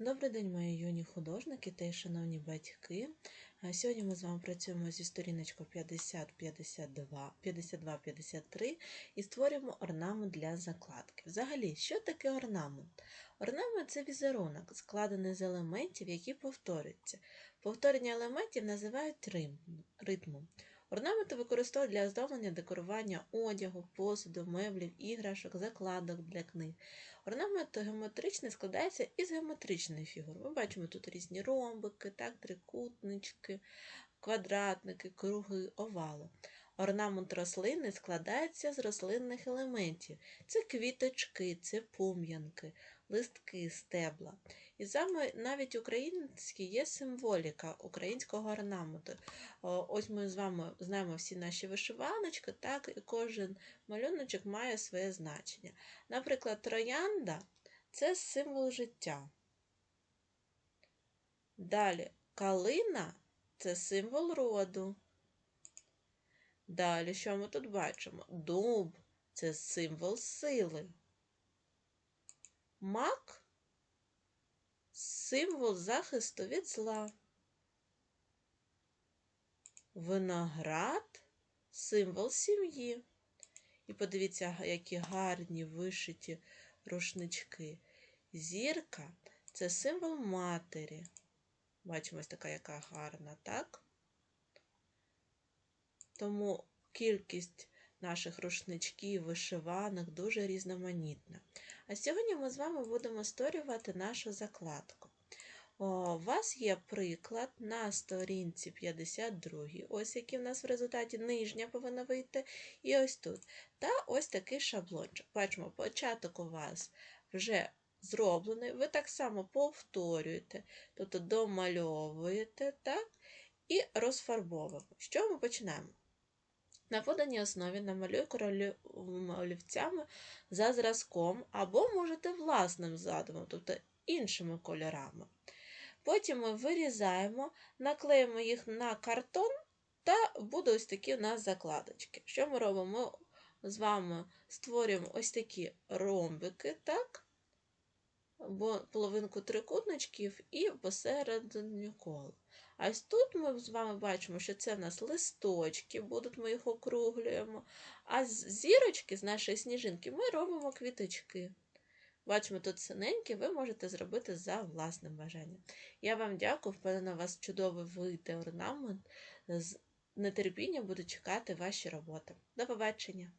Добрий день, мої юні художники та й шановні батьки. Сьогодні ми з вами працюємо зі сторіночкою 50-52, 52-53 і створюємо орнамент для закладки. Взагалі, що таке орнамент? Орнамент це візерунок, складений з елементів, які повторюються. Повторення елементів називають ритмом. Орнаменти використовують для оздоблення декорування одягу, посуду, меблів, іграшок, закладок для книг. Орнамент геометричний складається із геометричних фігур. Ми бачимо тут різні ромбики, так, трикутнички, квадратники, круги, овали. Орнамент рослини складається з рослинних елементів. Це квіточки, це пум'янки, листки, стебла. І саме навіть українській є символіка українського орнаменту. Ось ми з вами знаємо всі наші вишиваночки, так, і кожен малюночок має своє значення. Наприклад, троянда це символ життя. Далі калина це символ роду. Далі, що ми тут бачимо? Дуб це символ сили. Мак символ захисту від зла. Виноград символ сім'ї. І подивіться, які гарні вишиті рушнички. Зірка це символ матері. Бачимо, ось така яка гарна, так? Тому кількість наших рушничків, вишиванок дуже різноманітна. А сьогодні ми з вами будемо створювати нашу закладку. О, У вас є приклад на сторінці 52, ось який в нас в результаті нижня повинна вийти, і ось тут. Та ось такий шаблончик. Бачимо, початок у вас вже зроблений, ви так само повторюєте, тобто домальовуєте так, і розфарбовуємо. Що ми починаємо? На поданій основі намалюю корольовими олівцями за зразком, або можете власним задумом, тобто іншими кольорами. Потім ми вирізаємо, наклеїмо їх на картон, та будуть ось такі у нас закладочки. Що ми робимо? Ми з вами створюємо ось такі ромбики, так? Половинку трикутничків і посередині коло. А ось тут ми з вами бачимо, що це в нас листочки, будуть ми їх округлюємо. А з зірочки з нашої сніжинки ми робимо квіточки. Бачимо, тут синенькі, ви можете зробити за власним бажанням. Я вам дякую, впевнена, у вас чудовий вийде орнамент. З нетерпінням буду чекати ваші роботи. До побачення!